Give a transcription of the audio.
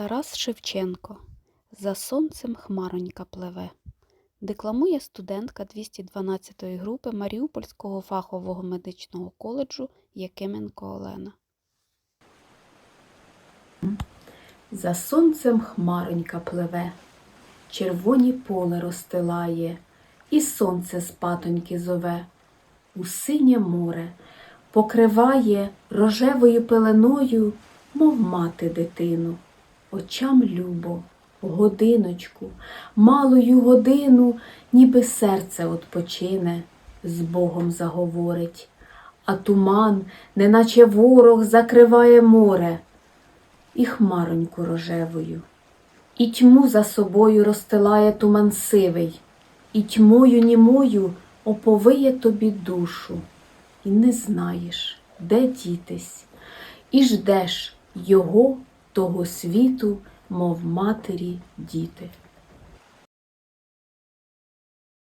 Тарас Шевченко За сонцем хмаронька пливе. Декламує студентка 212-ї групи Маріупольського фахового медичного коледжу Якименко Олена. За сонцем хмаронька пливе, червоні поле розстилає, і сонце з патоньки зове, у синє море покриває рожевою пеленою, мов мати дитину, очам любо, годиночку, малою годину, ніби серце odpoчине, з Богом заговорить, а туман, неначе ворог, закриває море і хмароньку рожевою, і тьму за собою розстилає туман сивий, і тьмою німою оповиє тобі душу, і не знаєш, де дітись, і ждеш його, того світу, мов матері діти.